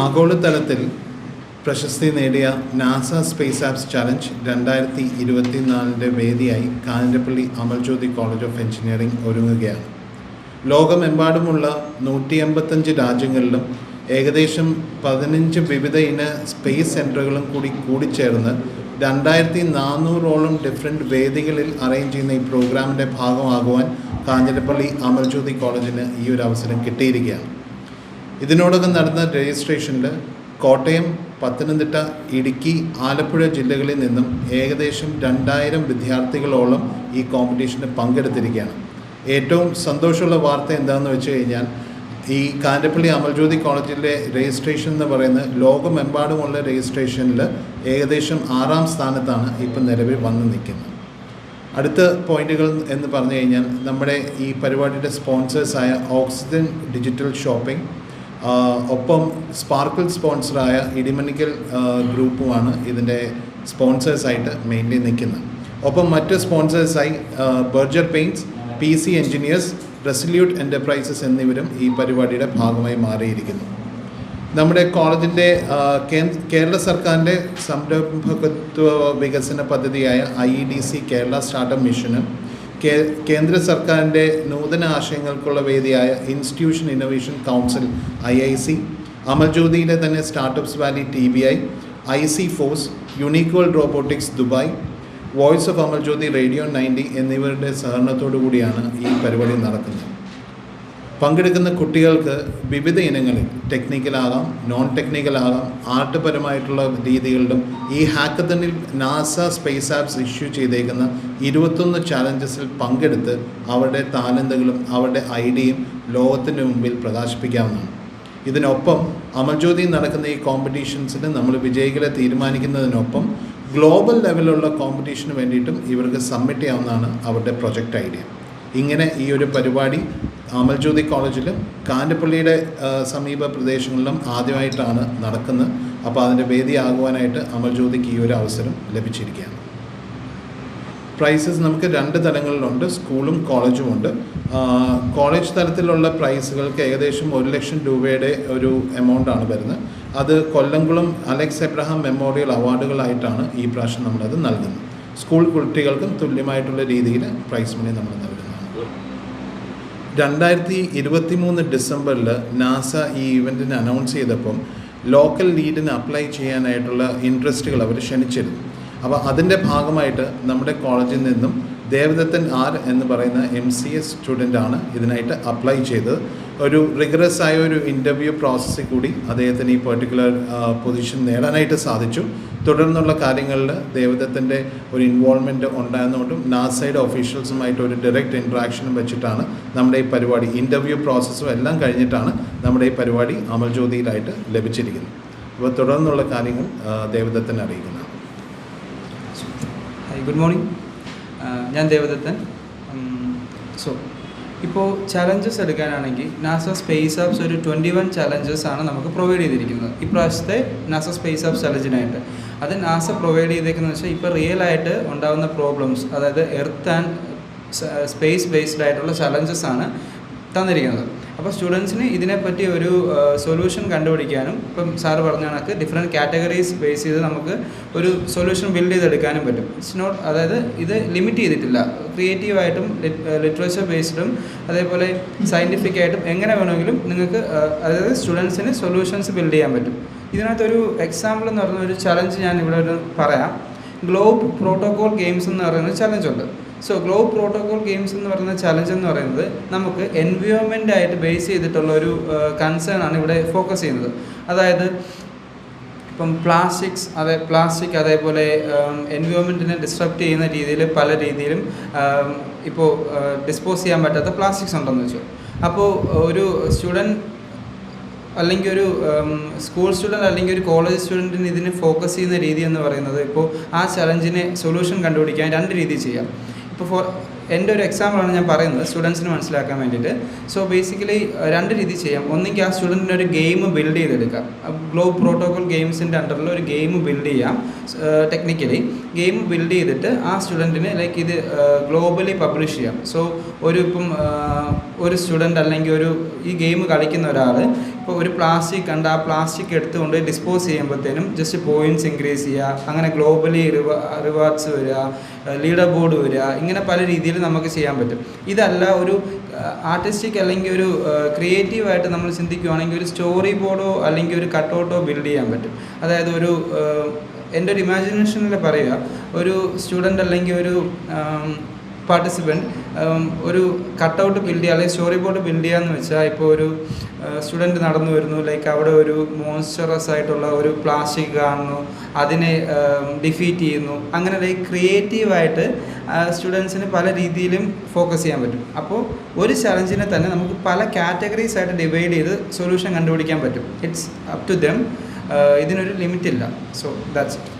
ആഗോളതലത്തിൽ പ്രശസ്തി നേടിയ നാസ സ്പേസ് ആപ്സ് ചലഞ്ച് രണ്ടായിരത്തി ഇരുപത്തിനാലിന്റെ വേദിയായി Kanjirappally Amal Jyothi college of engineering ഒരുങ്ങുകയാണ്. ലോകമെമ്പാടുമുള്ള നൂറ്റി എൺപത്തഞ്ച് രാജ്യങ്ങളിലും ഏകദേശം പതിനഞ്ച് വിവിധ ഇന സ്പേസ് സെന്ററുകളും കൂടി കൂടിച്ചേർന്ന് രണ്ടായിരത്തി നാനൂറോളം ഡിഫറെന്റ് വേദികളിൽ അറേഞ്ച് ചെയ്യുന്ന ഈ പ്രോഗ്രാമിന്റെ ഭാഗമാകുവാൻ കാഞ്ഞിരപ്പള്ളി അമൽജ്യോതി കോളേജിന് ഈ ഒരു അവസരം കിട്ടിയിരിക്കുകയാണ്. ഇതിനോടകം നടന്ന രജിസ്ട്രേഷനിൽ കോട്ടയം പത്തനംതിട്ട ഇടുക്കി ആലപ്പുഴ ജില്ലകളിൽ നിന്നും ഏകദേശം രണ്ടായിരം വിദ്യാർത്ഥികളോളം ഈ കോമ്പറ്റീഷന് പങ്കെടുത്തിരിക്കുകയാണ്. ഏറ്റവും സന്തോഷമുള്ള വാർത്ത എന്താണെന്ന് വെച്ച് കഴിഞ്ഞാൽ ഈ കാഞ്ഞിരപ്പള്ളി അമൽജ്യോതി കോളേജിലെ രജിസ്ട്രേഷൻ എന്ന് പറയുന്നത് ലോകമെമ്പാടുമുള്ള രജിസ്ട്രേഷനിൽ ഏകദേശം ആറാം സ്ഥാനത്താണ് ഇപ്പം നിലവിൽ വന്നു നിൽക്കുന്നത്. അടുത്ത പോയിന്റുകൾ എന്ന് പറഞ്ഞു കഴിഞ്ഞാൽ നമ്മുടെ ഈ പരിപാടിയുടെ സ്പോൺസേഴ്സായ ഓക്സിജൻ ഡിജിറ്റൽ ഷോപ്പിംഗ് ഒപ്പം സ്പാർക്കിൾ സ്പോൺസറായ ഇടിമണിക്കൽ ഗ്രൂപ്പുമാണ് ഇതിന്റെ സ്പോൺസേഴ്സായിട്ട് മെയിൻലി നിൽക്കുന്നത്. ഒപ്പം മറ്റ് സ്പോൺസേഴ്സായി Berger paints P C engineers resolute enterprises എന്നിവരും ഈ പരിപാടിയുടെ ഭാഗമായി മാറിയിരിക്കുന്നു. നമ്മുടെ കോളേജിന്റെ കേരള സർക്കാരിന്റെ സംരംഭകത്വ വികസന പദ്ധതിയായ I E D C Kerala startup മിഷനും കേന്ദ്ര സർക്കാരിന്റെ നൂതന ആശയങ്ങൾക്കുള്ള വേദിയായ institution innovation council I I C അമൽജ്യോതിയിലെ തന്നെ startups valley T B I I C force Uniqual robotics Dubai voice of Amal Jyothi radio ninety എന്നിവരുടെ സഹകരണത്തോടു കൂടിയാണ് ഈ പരിപാടി നടക്കുന്നത്. പങ്കെടുക്കുന്ന കുട്ടികൾക്ക് വിവിധ ഇനങ്ങളിൽ ടെക്നിക്കലാകാം നോൺ ടെക്നിക്കലാകാം ആർട്ട് പരമായിട്ടുള്ള രീതികളിലും ഈ ഹാക്കത്തണിൽ നാസ സ്പേസ് ആപ്സ് ഇഷ്യൂ ചെയ്തേക്കുന്ന ഇരുപത്തൊന്ന് ചാലഞ്ചസിൽ പങ്കെടുത്ത് അവരുടെ താലന്തുകളും അവരുടെ ഐഡിയയും ലോകത്തിന്റെ മുമ്പിൽ പ്രകാശിപ്പിക്കാവുന്നതാണ്. ഇതിനൊപ്പം അമൽജ്യോതി നടക്കുന്ന ഈ കോമ്പറ്റീഷൻസിന് നമ്മൾ വിജയികളെ തീരുമാനിക്കുന്നതിനൊപ്പം ഗ്ലോബൽ ലെവലിലുള്ള കോമ്പറ്റീഷന് വേണ്ടിയിട്ടും ഇവർക്ക് സബ്മിറ്റ് ചെയ്യാവുന്നതാണ് അവരുടെ പ്രൊജക്റ്റ് ഐഡിയ ഇങ്ങനെ ഈ ഒരു പരിപാടി അമൽജ്യോതി കോളേജിലും കാഞ്ഞപ്പള്ളിയുടെ സമീപ പ്രദേശങ്ങളിലും ആദ്യമായിട്ടാണ് നടക്കുന്നത്. അപ്പോൾ അതിന്റെ വേദിയാകുവാനായിട്ട് അമൽജ്യോതിക്ക് ഈ ഒരു അവസരം ലഭിച്ചിരിക്കുകയാണ്. പ്രൈസസ് നമുക്ക് രണ്ട് തലങ്ങളിലുണ്ട് സ്കൂളും കോളേജും ഉണ്ട്. കോളേജ് തലത്തിലുള്ള പ്രൈസുകൾക്ക് ഏകദേശം ഒരു ലക്ഷം രൂപയുടെ ഒരു എമൗണ്ടാണ് വരുന്നത്. അത് കൊല്ലംകുളം അലക്സ് എബ്രഹാം മെമ്മോറിയൽ അവാർഡുകളായിട്ടാണ് ഈ പ്രാവശ്യം നമ്മളത് നൽകുന്നത്. സ്കൂൾ കുട്ടികൾക്കും തുല്യമായിട്ടുള്ള രീതിയിൽ പ്രൈസ് മണി നമ്മൾ നൽകുന്നതാണ് രണ്ടായിരത്തി ഇരുപത്തി മൂന്ന് ഡിസംബറിൽ നാസ ഈ ഇവന്റിന് അനൗൺസ് ചെയ്തപ്പം ലോക്കൽ ലീഡിന് അപ്ലൈ ചെയ്യാനായിട്ടുള്ള ഇൻട്രസ്റ്റുകൾ അവർ ക്ഷണിച്ചിരുന്നു. അപ്പോൾ അതിന്റെ ഭാഗമായിട്ട് നമ്മുടെ കോളേജിൽ നിന്നും ദേവദത്തൻ ആർ എന്ന് പറയുന്ന എം സി എസ് സ്റ്റുഡന്റാണ് ഇതിനായിട്ട് അപ്ലൈ ചെയ്തത്. ഒരു റിഗറസ് ആയ ഒരു ഇന്റർവ്യൂ പ്രോസസ്സിൽ കൂടി അദ്ദേഹത്തിന് ഈ പെർട്ടിക്കുലർ പൊസിഷൻ നേടാനായിട്ട് സാധിച്ചു. തുടർന്നുള്ള കാര്യങ്ങളിൽ ദേവദത്തിന്റെ ഒരു ഇൻവോൾവ്മെന്റ് ഉണ്ടായിരുന്നുകൊണ്ടും നാസയുടെ ഒഫീഷ്യൽസുമായിട്ട് ഒരു ഡയറക്റ്റ് ഇൻട്രാക്ഷനും വെച്ചിട്ടാണ് നമ്മുടെ ഈ പരിപാടി ഇന്റർവ്യൂ പ്രോസസ്സും എല്ലാം കഴിഞ്ഞിട്ടാണ് നമ്മുടെ ഈ പരിപാടി അമൽജ്യോതിയിലായിട്ട് ലഭിച്ചിരിക്കുന്നത്. അപ്പോൾ തുടർന്നുള്ള കാര്യങ്ങൾ ദേവദത്തിനെ അറിയിക്കുന്നതാണ്. ഗുഡ് മോർണിംഗ് ഞാൻ ദേവദത്തൻ. സോ ഇപ്പോൾ ചലഞ്ചസ് എടുക്കാനാണെങ്കിൽ നാസ സ്പേസ് ആപ്സ് ഒരു ട്വന്റി വൺ ചലഞ്ചസ് ആണ് നമുക്ക് പ്രൊവൈഡ് ചെയ്തിരിക്കുന്നത്. ഇപ്രാവശ്യത്തെ നാസ സ്പേസ് ആപ്സ് ചലഞ്ചിനായിട്ട് അത് നാസ പ്രൊവൈഡ് ചെയ്തേക്കുന്നത് വെച്ചാൽ ഇപ്പോൾ റിയൽ ആയിട്ട് ഉണ്ടാകുന്ന പ്രോബ്ലംസ് അതായത് എർത്ത് ആൻഡ് സ്പേസ് ബേസ്ഡ് ആയിട്ടുള്ള ചലഞ്ചസ് ആണ് തന്നിരിക്കുന്നത്. അപ്പോൾ സ്റ്റുഡൻസിന് ഇതിനെപ്പറ്റി ഒരു സൊല്യൂഷൻ കണ്ടുപിടിക്കാനും ഇപ്പം സാറ് പറഞ്ഞ കണക്ക് ഡിഫറെന്റ് കാറ്റഗറീസ് ബേസ് ചെയ്ത് നമുക്ക് ഒരു സൊല്യൂഷൻ ബിൽഡ് ചെയ്തെടുക്കാനും പറ്റും. ഇറ്റ്സ് നോട്ട് അതായത് ഇത് ലിമിറ്റ് ചെയ്തിട്ടില്ല. ക്രിയേറ്റീവായിട്ടും ലിറ്ററേച്ചർ ബേസ്ഡും അതേപോലെ സയന്റിഫിക് ആയിട്ടും എങ്ങനെ വേണമെങ്കിലും നിങ്ങൾക്ക് അതായത് സ്റ്റുഡൻസിന് സൊല്യൂഷൻസ് ബിൽഡ് ചെയ്യാൻ പറ്റും. ഇതിനകത്തൊരു എക്സാമ്പിൾ എന്ന് പറഞ്ഞ ഒരു ചലഞ്ച് ഞാൻ ഇവിടെ ഒരു പറയാം. ഗ്ലോബ് പ്രോട്ടോകോൾ ഗെയിംസ് എന്ന് പറയുന്ന ചലഞ്ച് ഉണ്ട്. സോ ഗ്ലോബ് പ്രോട്ടോകോൾ ഗെയിംസ് എന്ന് പറയുന്ന ചലഞ്ച് എന്ന് പറയുന്നത് നമുക്ക് എൻവയോൺമെന്റ് ആയിട്ട് ബേസ് ചെയ്തിട്ടുള്ള ഒരു കൺസേൺ ആണ് ഇവിടെ ഫോക്കസ് ചെയ്യുന്നത്. അതായത് ഇപ്പം പ്ലാസ്റ്റിക്സ് അതെ പ്ലാസ്റ്റിക് അതേപോലെ എൻവയോൺമെന്റിനെ ഡിസ്ട്രപ്റ്റ് ചെയ്യുന്ന രീതിയിൽ പല രീതിയിലും ഇപ്പോൾ ഡിസ്പോസ് ചെയ്യാൻ പറ്റാത്ത പ്ലാസ്റ്റിക്സ് ഉണ്ടെന്ന് വെച്ചു. അപ്പോൾ ഒരു സ്റ്റുഡന്റ് അല്ലെങ്കിൽ ഒരു സ്കൂൾ സ്റ്റുഡന്റ് അല്ലെങ്കിൽ ഒരു കോളേജ് സ്റ്റുഡന്റിന് ഇതിന് ഫോക്കസ് ചെയ്യുന്ന രീതി എന്ന് പറയുന്നത് ഇപ്പോൾ ആ ചലഞ്ചിനെ സൊല്യൂഷൻ കണ്ടുപിടിക്കാൻ രണ്ട് രീതി ചെയ്യാം. ഇപ്പോൾ ഫോർ എന്റെ ഒരു എക്സാമ്പിളാണ് ഞാൻ പറയുന്നത്. സ്റ്റുഡൻസിന് മനസ്സിലാക്കാൻ വേണ്ടിയിട്ട്. സോ ബേസിക്കലി രണ്ട് രീതി ചെയ്യാം. ഒന്നെങ്കിൽ ആ സ്റ്റുഡന്റിന് ഒരു ഗെയിം ബിൽഡ് ചെയ്തെടുക്കാം. ഗ്ലോബ് പ്രോട്ടോകോൾ ഗെയിംസിന്റെ അണ്ടറിൽ ഒരു ഗെയിം ബിൽഡ് ചെയ്യാം ടെക്നിക്കലി ഗെയിം ബിൽഡ് ചെയ്തിട്ട് ആ സ്റ്റുഡന്റിന് ലൈക്ക് ഇത് ഗ്ലോബലി പബ്ലിഷ് ചെയ്യാം. സോ ഒരു ഇപ്പം ഒരു സ്റ്റുഡന്റ് അല്ലെങ്കിൽ ഒരു ഈ ഗെയിം കളിക്കുന്ന ഒരാൾ ഇപ്പോൾ ഒരു പ്ലാസ്റ്റിക് കണ്ട് ആ പ്ലാസ്റ്റിക് എടുത്തുകൊണ്ട് ഡിസ്പോസ് ചെയ്യുമ്പോഴത്തേനും ജസ്റ്റ് പോയിന്റ്സ് ഇൻക്രീസ് ചെയ്യുക അങ്ങനെ ഗ്ലോബലി റിവാ റിവാർഡ്സ് വരിക ലീഡർ ബോർഡ് വരിക ഇങ്ങനെ പല രീതിയിൽ നമുക്ക് ചെയ്യാൻ പറ്റും. ഇതല്ല ഒരു ആർട്ടിസ്റ്റിക് അല്ലെങ്കിൽ ഒരു ക്രിയേറ്റീവായിട്ട് നമ്മൾ ചിന്തിക്കുകയാണെങ്കിൽ ഒരു സ്റ്റോറി ബോർഡോ അല്ലെങ്കിൽ ഒരു കട്ടൗട്ടോ ബിൽഡ് ചെയ്യാൻ പറ്റും. അതായത് ഒരു എന്റെ ഒരു ഇമാജിനേഷനിൽ പറയുക ഒരു സ്റ്റുഡന്റ് അല്ലെങ്കിൽ ഒരു പാർട്ടിസിപ്പന്റ് ഒരു കട്ടൗട്ട് ബിൽഡ് ചെയ്യുക അല്ലെങ്കിൽ സ്റ്റോറി ബോർഡ് ബിൽഡ് ചെയ്യുക എന്ന് വെച്ചാൽ ഇപ്പോൾ ഒരു സ്റ്റുഡന്റ് നടന്നു വരുന്നു. ലൈക്ക് അവിടെ ഒരു മോൺസ്റ്ററസ് ആയിട്ടുള്ള ഒരു പ്ലാസ്റ്റിക് കാണുന്നു. അതിനെ ഡിഫീറ്റ് ചെയ്യുന്നു. അങ്ങനെ ലൈക്ക് ക്രിയേറ്റീവായിട്ട് സ്റ്റുഡൻസിന് പല രീതിയിലും ഫോക്കസ് ചെയ്യാൻ പറ്റും. അപ്പോൾ ഒരു ചലഞ്ചിനെ തന്നെ നമുക്ക് പല കാറ്റഗറീസ് ആയിട്ട് ഡിവൈഡ് ചെയ്ത് സൊല്യൂഷൻ കണ്ടുപിടിക്കാൻ പറ്റും. ഇറ്റ്സ് അപ് ടു ദം ഇതിനൊരു ലിമിറ്റ് ഇല്ല. So that's it